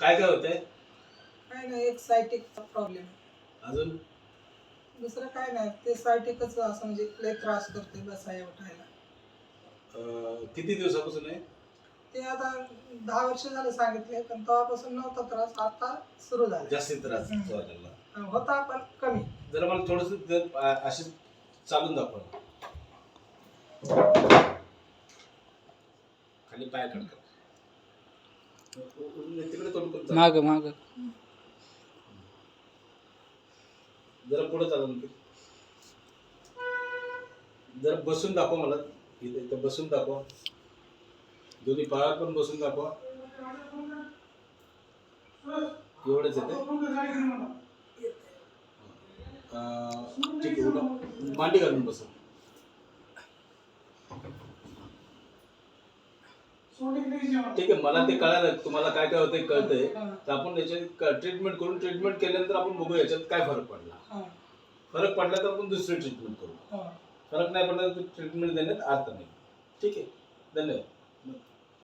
काय काय होतंय? काय नाही एक सायटिकचा प्रॉब्लेम अजून? दुसरं काय नाही ते सायटिकच असं म्हणजे लय त्रास करते बसायला उठायला. अं, किती दिवसापासून आहे? ते आता दहा वर्ष झाले सांगितले पण तेव्हापासून नव्हता त्रास आता सुरू झाला. जास्ती त्रास हम्म. होता पण कमी. जरा मला थोडस अशी चालून दाखवा. खाली पाय कडक तिकडे चाल. माग माग. जरा पुढे चालून दे. जरा बसून दाखव मला. इथे इथं बसून दाखवा. दोन्ही पायावर पण बसून दाखवा. एवढंच येते ठीक आहे उठा. मांडी घालून बसा. ठीक आहे मला ते कळालं तुम्हाला काय काय होतंय कळतंय. तर आपण याच्यात ट्रीटमेंट करून ट्रीटमेंट केल्यानंतर आपण बघू याच्यात काय फरक पडला. फरक पडला तर आपण दुसरी ट्रीटमेंट करू. फरक नाही पडला तर ट्रीटमेंट देण्यात अर्थ नाही. ठीक आहे. धन्यवाद.